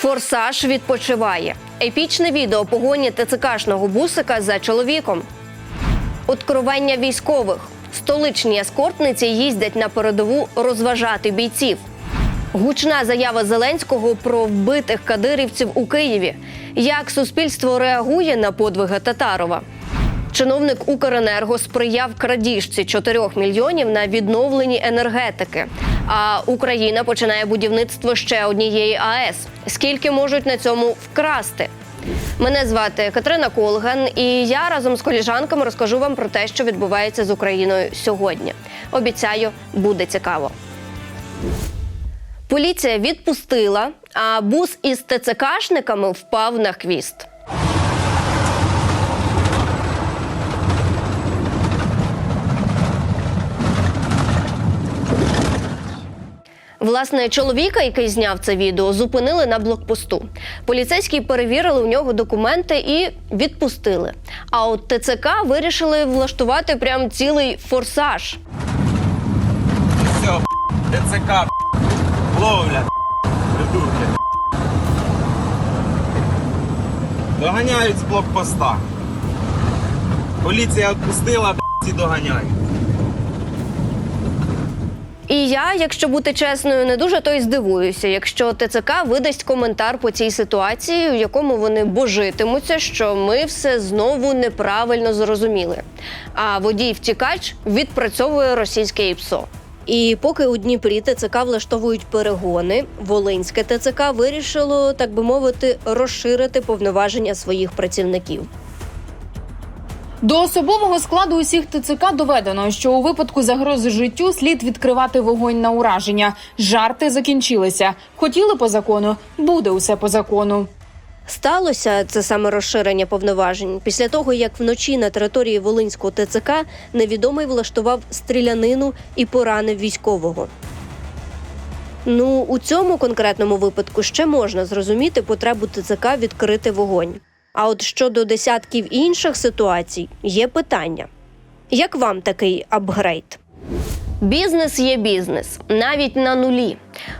Форсаж відпочиває. Епічне відео погоні ТЦКшного бусика за чоловіком. Откровення військових. Столичні ескортниці їздять на передову розважати бійців. Гучна заява Зеленського про вбитих кадирівців у Києві. Як суспільство реагує на подвиги Татарова? Чиновник Укренерго сприяв крадіжці 4 мільйонів на відновлені енергетики. А Україна починає будівництво ще однієї АЕС. Скільки можуть на цьому вкрасти? Мене звати Катерина Колган, і я разом з коліжанками розкажу вам про те, що відбувається з Україною сьогодні. Обіцяю, буде цікаво. Поліція відпустила, а бус із ТЦКшниками впав на хвіст. Власне, чоловіка, який зняв це відео, зупинили на блокпосту. Поліцейські перевірили у нього документи і відпустили. А от ТЦК вирішили влаштувати прям цілий форсаж. Все, ДЦК, ловля, придурки. Доганяють з блокпоста. Поліція відпустила, і доганяють. І я, якщо бути чесною, не дуже то й здивуюся, якщо ТЦК видасть коментар по цій ситуації, у якому вони божитимуться, що ми все знову неправильно зрозуміли. А водій втікач відпрацьовує російське ІПСО. І поки у Дніпрі ТЦК влаштовують перегони, Волинське ТЦК вирішило, так би мовити, розширити повноваження своїх працівників. До особового складу усіх ТЦК доведено, що у випадку загрози життю слід відкривати вогонь на ураження. Жарти закінчилися. Хотіли по закону, буде усе по закону. Сталося це саме розширення повноважень після того, як вночі на території Волинського ТЦК невідомий влаштував стрілянину і поранив військового. Ну, у цьому конкретному випадку ще можна зрозуміти потребу ТЦК відкрити вогонь. А от щодо десятків інших ситуацій є питання: як вам такий апгрейд? Бізнес є бізнес, навіть на нулі.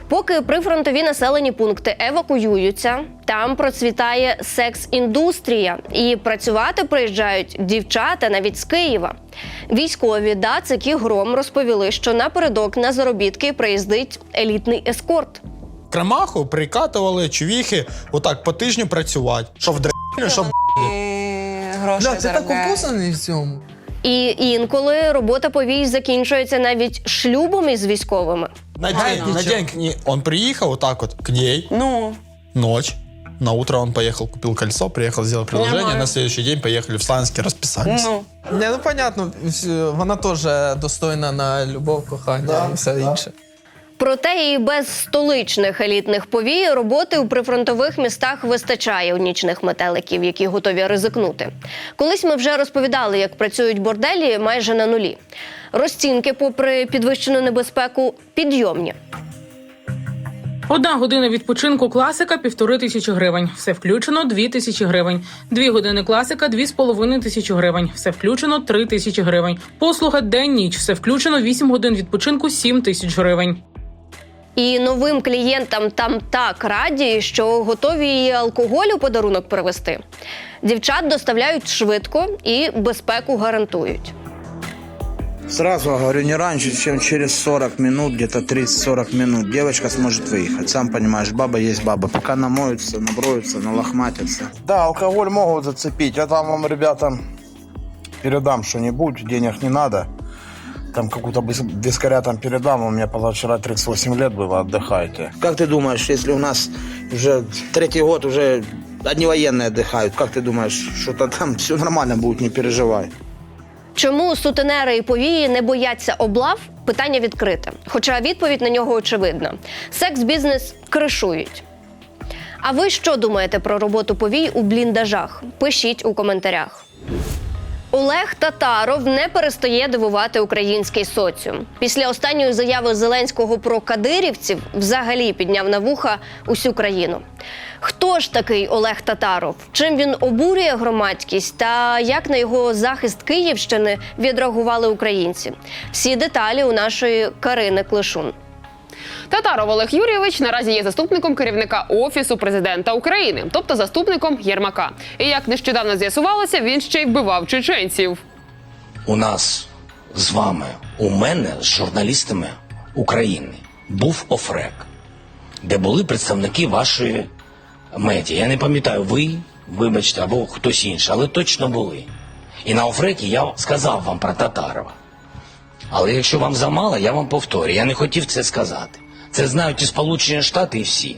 Поки прифронтові населені пункти евакуюються, там процвітає секс-індустрія, і працювати приїжджають дівчата навіть з Києва. Військові Дацик і Гром розповіли, що напередок на заробітки приїздить елітний ескорт. Кремаху прикатували чувіхи отак по тижню працювати. Що в дрені, що в гроші Бля, ти так описаний в цьому. І інколи робота повій закінчується навіть шлюбом із військовими. на день, на день к ней. Он приехал вот так вот к ней, Ну, ночь. На утро он поехал, купил кольцо, приехал, сделал приложение. Нормально. На следующий день поехали в Сланский, расписались. ну. Не, ну понятно, вс- вона теж достойна на любов, кохання і все інше. Проте і без столичних елітних повій роботи у прифронтових містах вистачає у нічних метеликів, які готові ризикнути. Колись ми вже розповідали, як працюють борделі майже на нулі. Розцінки, попри підвищену небезпеку, підйомні. Одна година відпочинку класика півтори тисячі гривень. Все включено дві тисячі гривень. Дві години класика дві з половиною тисячі гривень. Все включено три тисячі гривень. Послуга день ніч. Все включено вісім годин відпочинку сім тисяч гривень. І новим клієнтам там так раді, що готові і алкоголь у подарунок привезти. Дівчат доставляють швидко і безпеку гарантують. Сразу говорю, не раньше, чем через 40 минут, где-то 30-40 минут, девочка сможет выехать. Сам понимаешь, баба есть баба. Пока намоются, наброются, налохматятся. Да, алкоголь могут зацепить. Я там вам, ребята, передам что-нибудь, денег не надо. Там какую-то быс- вискаря там передам, у меня позавчера 38 лет было, отдыхайте. Как ты думаешь, если у нас уже третий год уже одни военные отдыхают, как ты думаешь, что-то там все нормально будет, не переживай. Чому сутенери і повії не бояться облав? Питання відкрите. Хоча відповідь на нього очевидна: секс-бізнес кришують. А ви що думаєте про роботу повій у бліндажах? Пишіть у коментарях. Олег Татаров не перестає дивувати український соціум. Після останньої заяви Зеленського про кадирівців взагалі підняв на вуха усю країну. Хто ж такий Олег Татаров? Чим він обурює громадськість та як на його захист Київщини відреагували українці? Всі деталі у нашої Карини Клишун. Татаров Олег Юрійович наразі є заступником керівника офісу президента України, тобто заступником Єрмака. І як нещодавно з'ясувалося, він ще й вбивав чеченців. у нас з вами, у мене з журналістами України був офрек, де були представники вашої медіа. Я не пам'ятаю, ви, вибачте, або хтось інший, але точно були. І на офрекі я сказав вам про Татарова. Але якщо вам замало, я вам повторю, я не хотів це сказати. Це знають і Сполучені Штати, і всі.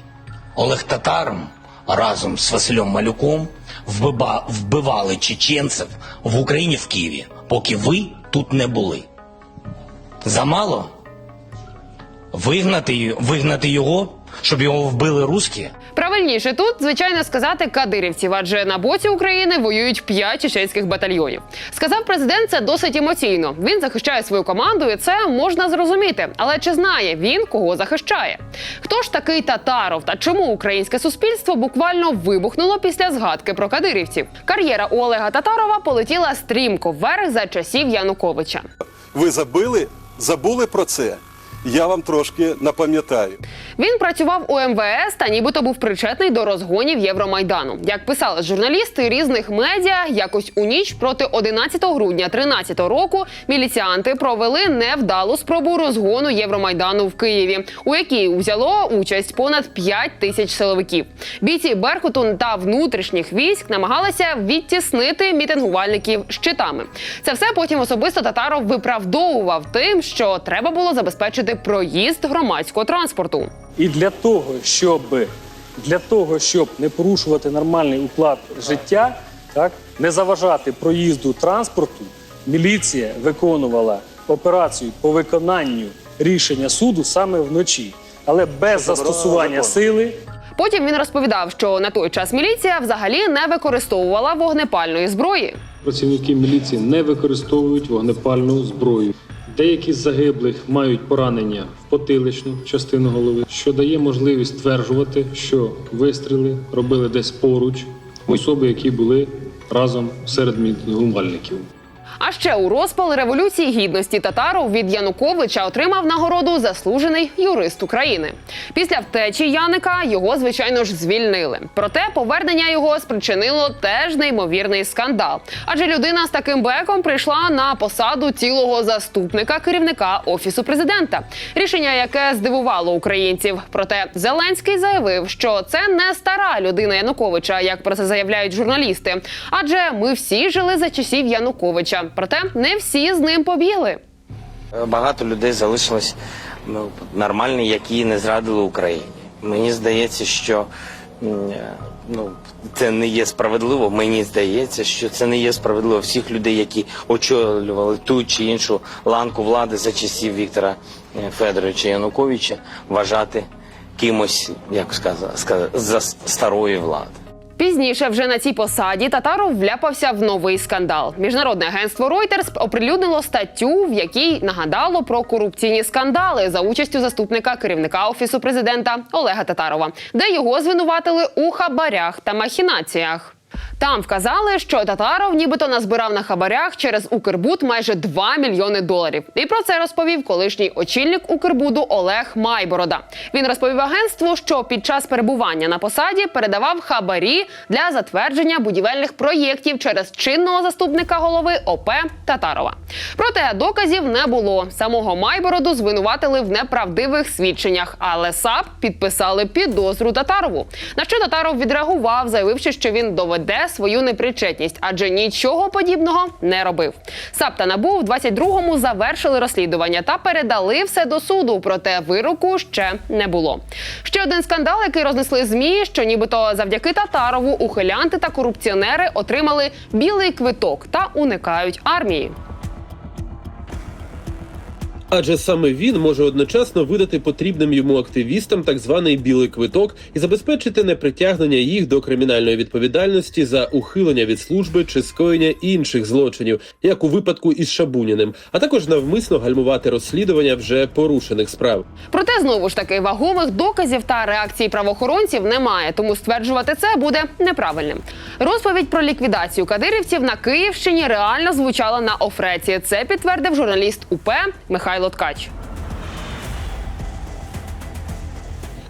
Олег Татаром разом з Василем Малюком вбива- вбивали чеченців в Україні в Києві, поки ви тут не були. Замало? Вигнати, вигнати його, щоб його вбили русські? Правильніше тут, звичайно, сказати кадирівців, адже на боці України воюють п'ять чеченських батальйонів. Сказав президент це досить емоційно. Він захищає свою команду, і це можна зрозуміти. Але чи знає він, кого захищає? Хто ж такий татаров та чому українське суспільство буквально вибухнуло після згадки про кадирівців? Кар'єра у Олега Татарова полетіла стрімко вверх за часів Януковича. Ви забили, забули про це. Я вам трошки напам'ятаю. Він працював у МВС та нібито був причетний до розгонів Євромайдану. Як писали журналісти різних медіа, якось у ніч проти 11 грудня 13 року міліціанти провели невдалу спробу розгону Євромайдану в Києві, у якій взяло участь понад 5 тисяч силовиків. Бійці Беркуту та внутрішніх військ намагалися відтіснити мітингувальників щитами. Це все потім особисто Татаров виправдовував тим, що треба було забезпечити проїзд громадського транспорту. І для того, щоб для того, щоб не порушувати нормальний уклад життя, так не заважати проїзду транспорту, міліція виконувала операцію по виконанню рішення суду саме вночі, але без застосування сили Потім він розповідав, що на той час міліція взагалі не використовувала вогнепальної зброї. працівники міліції не використовують вогнепальну зброю. Деякі з загиблих мають поранення в потиличну частину голови, що дає можливість стверджувати, що вистріли робили десь поруч особи, які були разом серед мітингувальників. А ще у розпал революції гідності татаров від Януковича отримав нагороду заслужений юрист України. Після втечі Яника його звичайно ж звільнили. Проте повернення його спричинило теж неймовірний скандал. Адже людина з таким беком прийшла на посаду цілого заступника керівника офісу президента. Рішення, яке здивувало українців. Проте Зеленський заявив, що це не стара людина Януковича, як про це заявляють журналісти. Адже ми всі жили за часів Януковича. Проте не всі з ним побігли. Багато людей залишилось ну, нормальні, які не зрадили Україні. Мені здається, що ну, це не є справедливо. Мені здається, що це не є справедливо всіх людей, які очолювали ту чи іншу ланку влади за часів Віктора е, Федоровича Януковича, вважати кимось, як сказати, за старої влади. Пізніше, вже на цій посаді, Татаров вляпався в новий скандал. Міжнародне агентство Reuters оприлюднило статтю, в якій нагадало про корупційні скандали за участю заступника керівника офісу президента Олега Татарова, де його звинуватили у хабарях та махінаціях. Там вказали, що Татаров нібито назбирав на хабарях через Укрбуд майже 2 мільйони доларів. І про це розповів колишній очільник Укрбуду Олег Майборода. Він розповів агентству, що під час перебування на посаді передавав хабарі для затвердження будівельних проєктів через чинного заступника голови ОП Татарова. Проте доказів не було. Самого Майбороду звинуватили в неправдивих свідченнях, але САП підписали підозру Татарову. На що Татаров відреагував, заявивши, що він доведе свою непричетність, адже нічого подібного не робив. САП та НАБУ в 22-му завершили розслідування та передали все до суду. Проте вироку ще не було. Ще один скандал, який рознесли змі, що нібито завдяки Татарову ухилянти та корупціонери отримали білий квиток та уникають армії. Адже саме він може одночасно видати потрібним йому активістам так званий білий квиток і забезпечити непритягнення їх до кримінальної відповідальності за ухилення від служби чи скоєння інших злочинів, як у випадку із Шабуніним, а також навмисно гальмувати розслідування вже порушених справ. Проте знову ж таки вагомих доказів та реакції правоохоронців немає, тому стверджувати це буде неправильним. Розповідь про ліквідацію кадирівців на Київщині реально звучала на Офреці. Це підтвердив журналіст УП Михайло Ткач.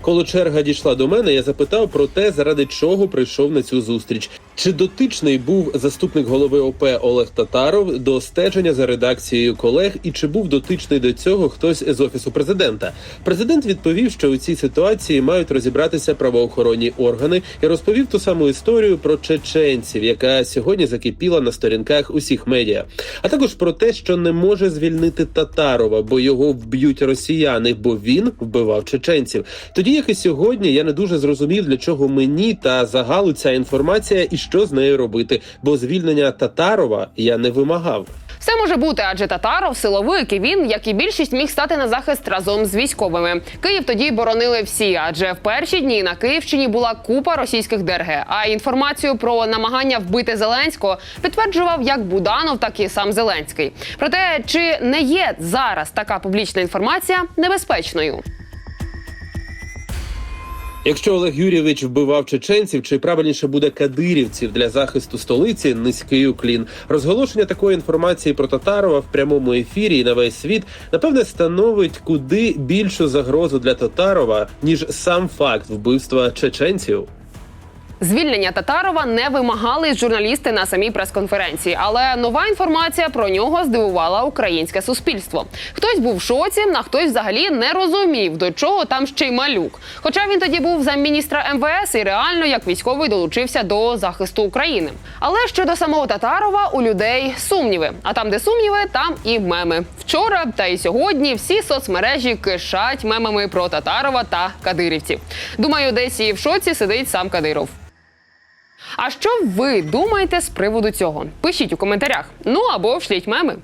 Коли черга дійшла до мене, я запитав про те, заради чого прийшов на цю зустріч. Чи дотичний був заступник голови ОП Олег Татаров до стеження за редакцією колег, і чи був дотичний до цього хтось з офісу президента? Президент відповів, що у цій ситуації мають розібратися правоохоронні органи, і розповів ту саму історію про чеченців, яка сьогодні закипіла на сторінках усіх медіа, а також про те, що не може звільнити Татарова, бо його вб'ють росіяни, бо він вбивав чеченців. Тоді, як і сьогодні, я не дуже зрозумів, для чого мені та загалу ця інформація і що з нею робити, бо звільнення Татарова я не вимагав. Все може бути, адже Татаров силовик, і він, як і більшість, міг стати на захист разом з військовими. Київ тоді боронили всі, адже в перші дні на Київщині була купа російських ДРГ. А інформацію про намагання вбити Зеленського підтверджував як Буданов, так і сам Зеленський. Проте чи не є зараз така публічна інформація небезпечною? Якщо Олег Юрійович вбивав чеченців, чи правильніше буде кадирівців для захисту столиці, низький уклін. Розголошення такої інформації про Татарова в прямому ефірі і на весь світ напевне становить куди більшу загрозу для Татарова ніж сам факт вбивства чеченців. Звільнення Татарова не вимагали журналісти на самій прес-конференції, але нова інформація про нього здивувала українське суспільство. Хтось був в шоці, а хтось взагалі не розумів, до чого там ще й малюк. Хоча він тоді був замміністра МВС і реально як військовий долучився до захисту України. Але щодо самого Татарова у людей сумніви. А там, де сумніви, там і меми. Вчора та і сьогодні всі соцмережі кишать мемами про Татарова та кадирівців. Думаю, десь і в шоці сидить сам Кадиров. А що ви думаєте з приводу цього? Пишіть у коментарях. Ну або вшліть меми.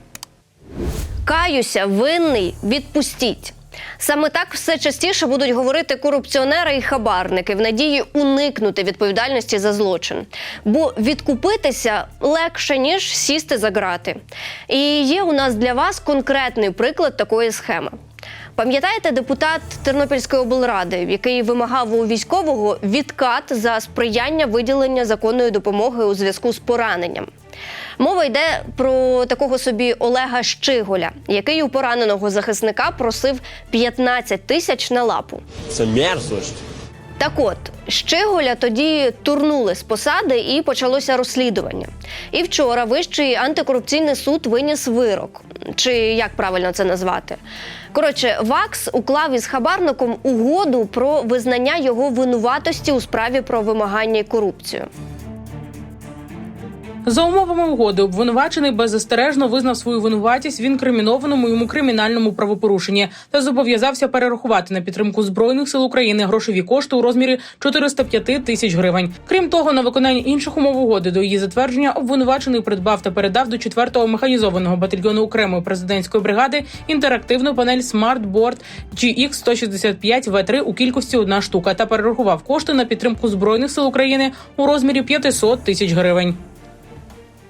Каюся, винний, відпустіть. Саме так все частіше будуть говорити корупціонери і хабарники в надії уникнути відповідальності за злочин. Бо відкупитися легше ніж сісти за грати. І є у нас для вас конкретний приклад такої схеми. Пам'ятаєте депутат Тернопільської облради, який вимагав у військового відкат за сприяння виділення законної допомоги у зв'язку з пораненням? Мова йде про такого собі Олега Щиголя, який у пораненого захисника просив 15 тисяч на лапу. Це мерзость. Так от, Щеголя тоді турнули з посади і почалося розслідування. І вчора Вищий антикорупційний суд виніс вирок. Чи як правильно це назвати? Коротше, ВАКС уклав із хабарником угоду про визнання його винуватості у справі про вимагання і корупцію. За умовами угоди, обвинувачений беззастережно визнав свою винуватість в інкримінованому йому кримінальному правопорушенні та зобов'язався перерахувати на підтримку збройних сил України грошові кошти у розмірі 405 тисяч гривень. Крім того, на виконання інших умов угоди до її затвердження обвинувачений придбав та передав до 4-го механізованого батальйону окремої президентської бригади інтерактивну панель Smart Board GX 165 V3 у кількості одна штука та перерахував кошти на підтримку збройних сил України у розмірі 500 тисяч гривень.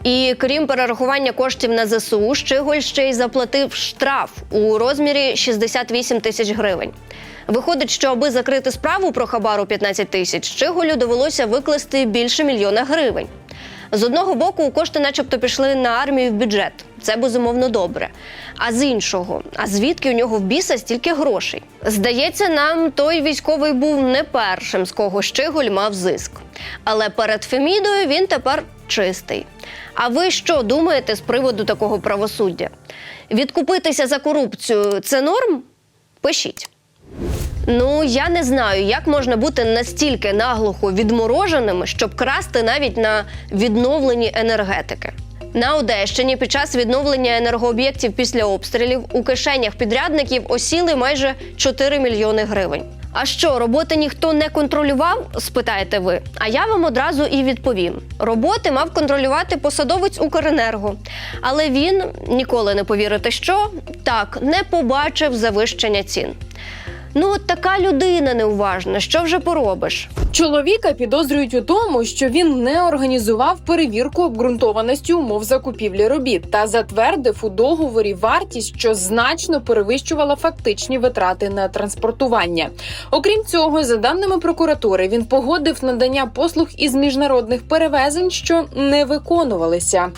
І крім перерахування коштів на ЗСУ, Щиголь ще й заплатив штраф у розмірі 68 тисяч гривень. Виходить, що аби закрити справу про хабару 15 тисяч, Щиголю довелося викласти більше мільйона гривень. З одного боку, кошти, начебто, пішли на армію в бюджет. Це безумовно добре. А з іншого, а звідки у нього в біса стільки грошей? Здається, нам той військовий був не першим, з кого Щиголь мав зиск. Але перед Фемідою він тепер чистий. А ви що думаєте з приводу такого правосуддя? Відкупитися за корупцію це норм? Пишіть. Ну, я не знаю, як можна бути настільки наглухо відмороженими, щоб красти навіть на відновленні енергетики. На Одещині під час відновлення енергооб'єктів після обстрілів у кишенях підрядників осіли майже 4 мільйони гривень. А що, роботи ніхто не контролював? спитаєте ви. А я вам одразу і відповім: роботи мав контролювати посадовець Укренерго. Але він ніколи не повірите, що так не побачив завищення цін. Ну, от така людина неуважна. Що вже поробиш? Чоловіка підозрюють у тому, що він не організував перевірку обґрунтованості умов закупівлі робіт та затвердив у договорі вартість, що значно перевищувала фактичні витрати на транспортування. Окрім цього, за даними прокуратури, він погодив надання послуг із міжнародних перевезень, що не виконувалися.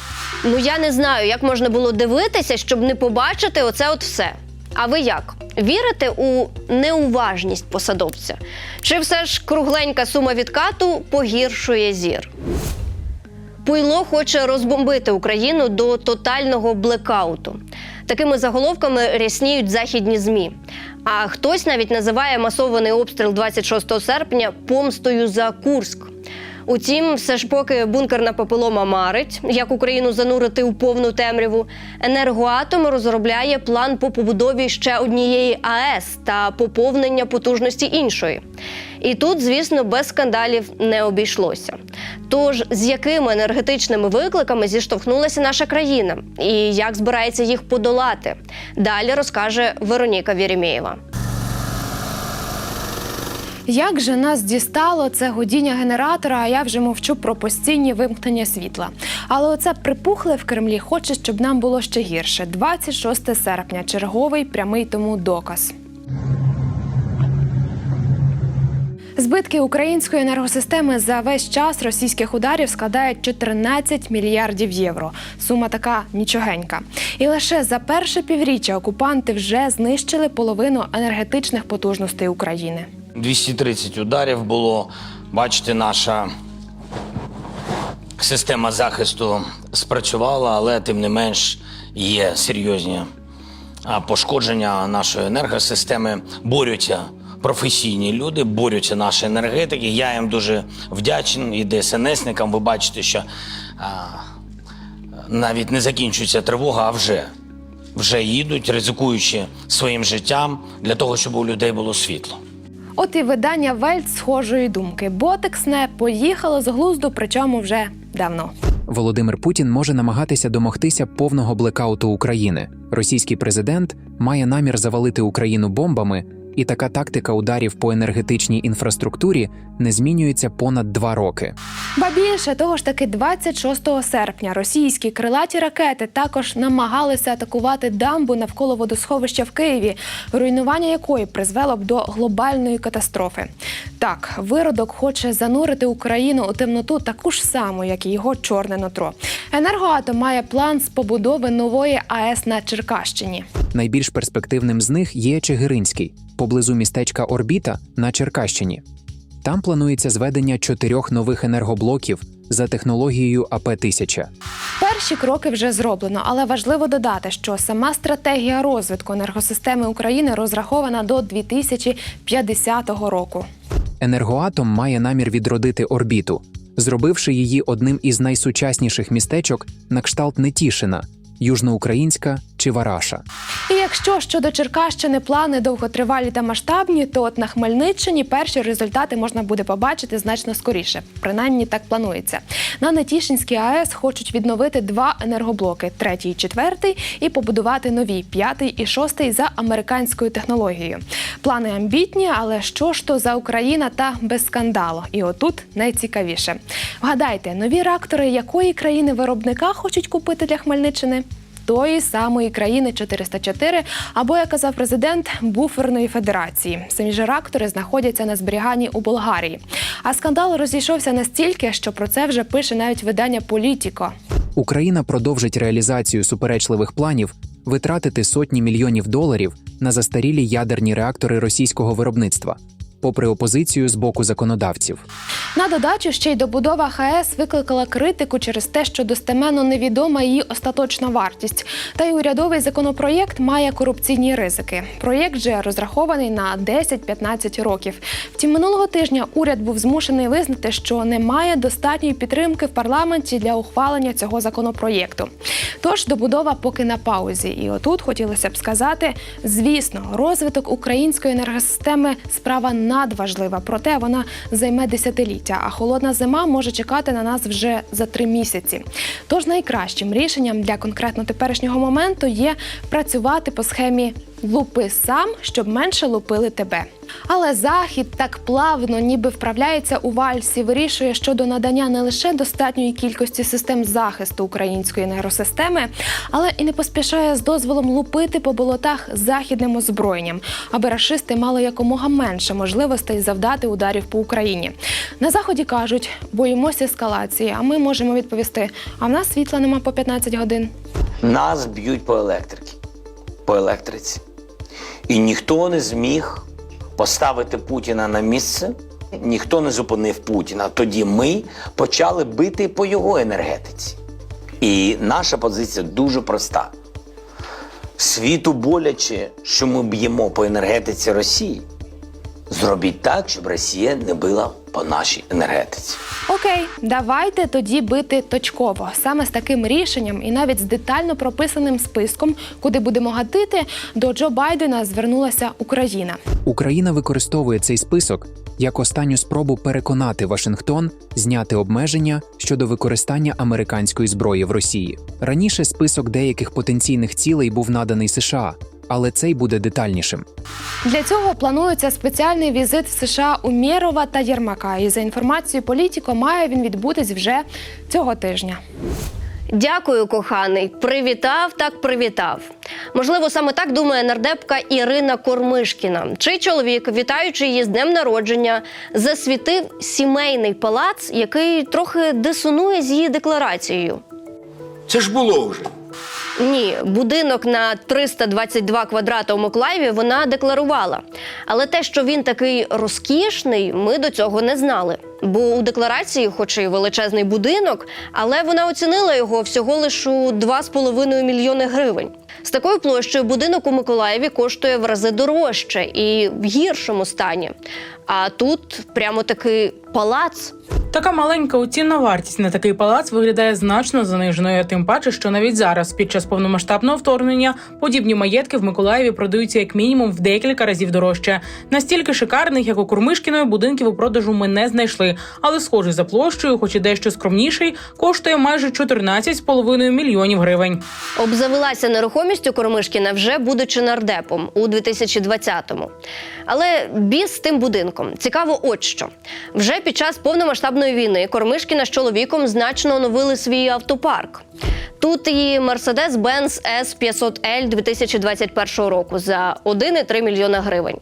Ну я не знаю, як можна було дивитися, щоб не побачити оце от все. А ви як? Вірите у неуважність посадовця? Чи все ж кругленька сума відкату погіршує зір? Пуйло хоче розбомбити Україну до тотального блекауту. Такими заголовками рясніють західні змі. А хтось навіть називає масований обстріл 26 серпня помстою за Курськ. Утім, все ж поки бункерна попелома марить, як Україну занурити у повну темряву, енергоатом розробляє план по побудові ще однієї АЕС та поповнення потужності іншої. І тут, звісно, без скандалів не обійшлося. Тож з якими енергетичними викликами зіштовхнулася наша країна, і як збирається їх подолати? Далі розкаже Вероніка Вєремєєва. Як же нас дістало це годіння генератора, а я вже мовчу про постійні вимкнення світла. Але оце припухле в Кремлі хоче, щоб нам було ще гірше. 26 серпня, черговий прямий тому доказ. Збитки української енергосистеми за весь час російських ударів складають 14 мільярдів євро. Сума така нічогенька. І лише за перше півріччя окупанти вже знищили половину енергетичних потужностей України. 230 ударів було. Бачите, наша система захисту спрацювала, але тим не менш є серйозні пошкодження нашої енергосистеми. Борються професійні люди, борються наші енергетики. Я їм дуже вдячний і ДСНСникам. Ви бачите, що а, навіть не закінчується тривога, а вже. Вже їдуть, ризикуючи своїм життям для того, щоб у людей було світло. От і видання Вельт схожої думки. Ботексне поїхало з глузду, причому вже давно. Володимир Путін може намагатися домогтися повного блекауту України. Російський президент має намір завалити Україну бомбами, і така тактика ударів по енергетичній інфраструктурі не змінюється понад два роки. Ба більше того ж таки 26 серпня російські крилаті ракети також намагалися атакувати дамбу навколо водосховища в Києві, руйнування якої призвело б до глобальної катастрофи. Так, виродок хоче занурити Україну у темноту таку ж саму, як і його чорне нутро. Енергоатом має план з побудови нової АЕС на Черкащині. Найбільш перспективним з них є Чигиринський, поблизу містечка Орбіта на Черкащині. Там планується зведення чотирьох нових енергоблоків за технологією АП-1000. Перші кроки вже зроблено, але важливо додати, що сама стратегія розвитку енергосистеми України розрахована до 2050 року. Енергоатом має намір відродити орбіту, зробивши її одним із найсучасніших містечок на кшталт Нетішина, Южноукраїнська чи Вараша. І якщо щодо Черкащини плани довготривалі та масштабні, то от на Хмельниччині перші результати можна буде побачити значно скоріше. Принаймні так планується. На Нетішинській АЕС хочуть відновити два енергоблоки: третій і четвертий, і побудувати нові п'ятий і шостий за американською технологією. Плани амбітні, але що ж то за Україна та без скандалу? І отут найцікавіше. Вгадайте, нові реактори якої країни виробника хочуть купити для Хмельниччини? Тої самої країни 404, або, як казав президент, буферної федерації. Самі ж реактори знаходяться на зберіганні у Болгарії. А скандал розійшовся настільки, що про це вже пише навіть видання Політіко. Україна продовжить реалізацію суперечливих планів витратити сотні мільйонів доларів на застарілі ядерні реактори російського виробництва, попри опозицію з боку законодавців. На додачу ще й добудова ХАЕС викликала критику через те, що достеменно невідома її остаточна вартість. Та й урядовий законопроєкт має корупційні ризики. Проєкт же розрахований на 10-15 років. Втім, минулого тижня уряд був змушений визнати, що немає достатньої підтримки в парламенті для ухвалення цього законопроєкту. Тож добудова поки на паузі. І отут хотілося б сказати: звісно, розвиток української енергосистеми справа надважлива, проте вона займе десятиліття. А холодна зима може чекати на нас вже за три місяці. Тож найкращим рішенням для конкретно теперішнього моменту є працювати по схемі лупи сам, щоб менше лупили тебе. Але захід так плавно, ніби вправляється у вальсі, вирішує щодо надання не лише достатньої кількості систем захисту української енергосистеми, але і не поспішає з дозволом лупити по болотах західним озброєнням, аби рашисти мали якомога менше можливостей завдати ударів по Україні. На заході кажуть, боїмося ескалації. А ми можемо відповісти: а в нас світла нема по 15 годин. Нас б'ють по електриці. По електриці. І ніхто не зміг поставити Путіна на місце, ніхто не зупинив Путіна. Тоді ми почали бити по його енергетиці. І наша позиція дуже проста. Світу боляче, що ми б'ємо по енергетиці Росії. Зробіть так, щоб Росія не била по нашій енергетиці. Окей, давайте тоді бити точково. Саме з таким рішенням і навіть з детально прописаним списком, куди будемо гатити, до Джо Байдена звернулася Україна. Україна використовує цей список як останню спробу переконати Вашингтон зняти обмеження щодо використання американської зброї в Росії. Раніше список деяких потенційних цілей був наданий США, але цей буде детальнішим. Для цього планується спеціальний візит в США у Мєрова та Єрмака. І за інформацією політіко, має він відбутись вже цього тижня. Дякую, коханий. Привітав, так привітав. Можливо, саме так думає нардепка Ірина Кормишкіна. Чий чоловік, вітаючи її з днем народження, засвітив сімейний палац, який трохи дисонує з її декларацією. Це ж було вже. Ні, будинок на 322 квадрата у Миколаєві вона декларувала. Але те, що він такий розкішний, ми до цього не знали. Бо у декларації, хоч і величезний будинок, але вона оцінила його всього лише у 2,5 мільйони гривень. З такою площею будинок у Миколаєві коштує в рази дорожче і в гіршому стані. А тут прямо такий палац. Така маленька оцінна вартість на такий палац виглядає значно заниженою, тим паче, що навіть зараз, під час повномасштабного вторгнення, подібні маєтки в Миколаєві продаються як мінімум в декілька разів дорожче. Настільки шикарних, як у Курмишкіної, будинків у продажу ми не знайшли, але схожий за площею, хоч і дещо скромніший, коштує майже 14,5 мільйонів гривень. Обзавелася нерухомістю Кормишкіна вже будучи нардепом у 2020-му. Але біс тим будинком. Цікаво, от що вже під час повномасштабної війни Кормишкіна з чоловіком значно оновили свій автопарк. Тут і Mercedes-Benz S500L 2021 року за 1,3 мільйона гривень.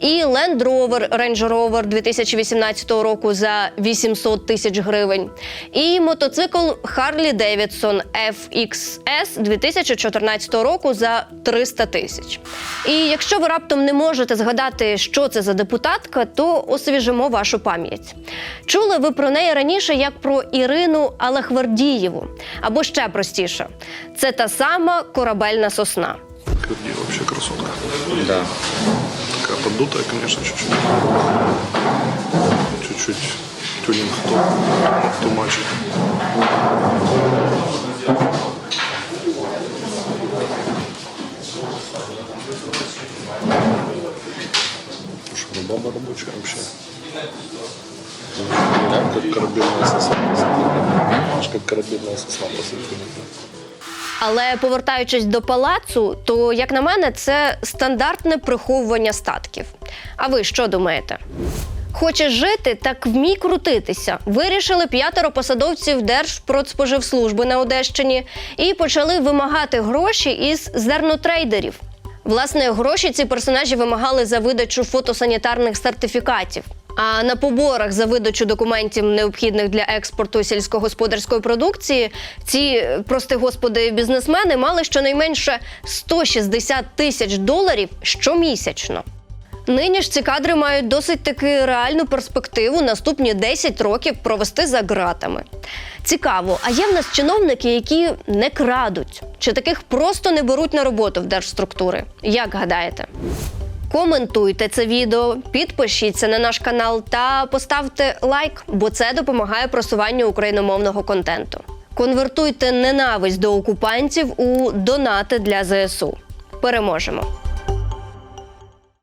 І Land Rover Range Rover 2018 року за 800 тисяч гривень. І мотоцикл Harley Davidson FXS 2014 року за 300 тисяч. І якщо ви раптом не можете згадати, що це за депутатка, то освіжимо вашу пам'ять. Чули ви про неї раніше як про Ірину Алахвердієву, або ще простіше, це та сама корабельна сосна. Кирди вообще красотка. Да. Такая поддутая, конечно, чуть-чуть. Чуть-чуть тюнинг то, тумачит. Слушай, ну баба рабочая вообще. Как корабельная сосна. Аж как корабельная сосна после. Але повертаючись до палацу, то як на мене, це стандартне приховування статків. А ви що думаєте? Хочеш жити, так вмій крутитися. Вирішили п'ятеро посадовців Держпродспоживслужби на Одещині і почали вимагати гроші із зернотрейдерів. Власне, гроші ці персонажі вимагали за видачу фотосанітарних сертифікатів. А на поборах за видачу документів, необхідних для експорту сільськогосподарської продукції, ці, прости господи, бізнесмени мали щонайменше 160 тисяч доларів щомісячно. Нині ж ці кадри мають досить таки реальну перспективу наступні 10 років провести за ґратами. Цікаво, а є в нас чиновники, які не крадуть, чи таких просто не беруть на роботу в держструктури? Як гадаєте? Коментуйте це відео, підпишіться на наш канал та поставте лайк, бо це допомагає просуванню україномовного контенту. Конвертуйте ненависть до окупантів у донати для ЗСУ. Переможемо!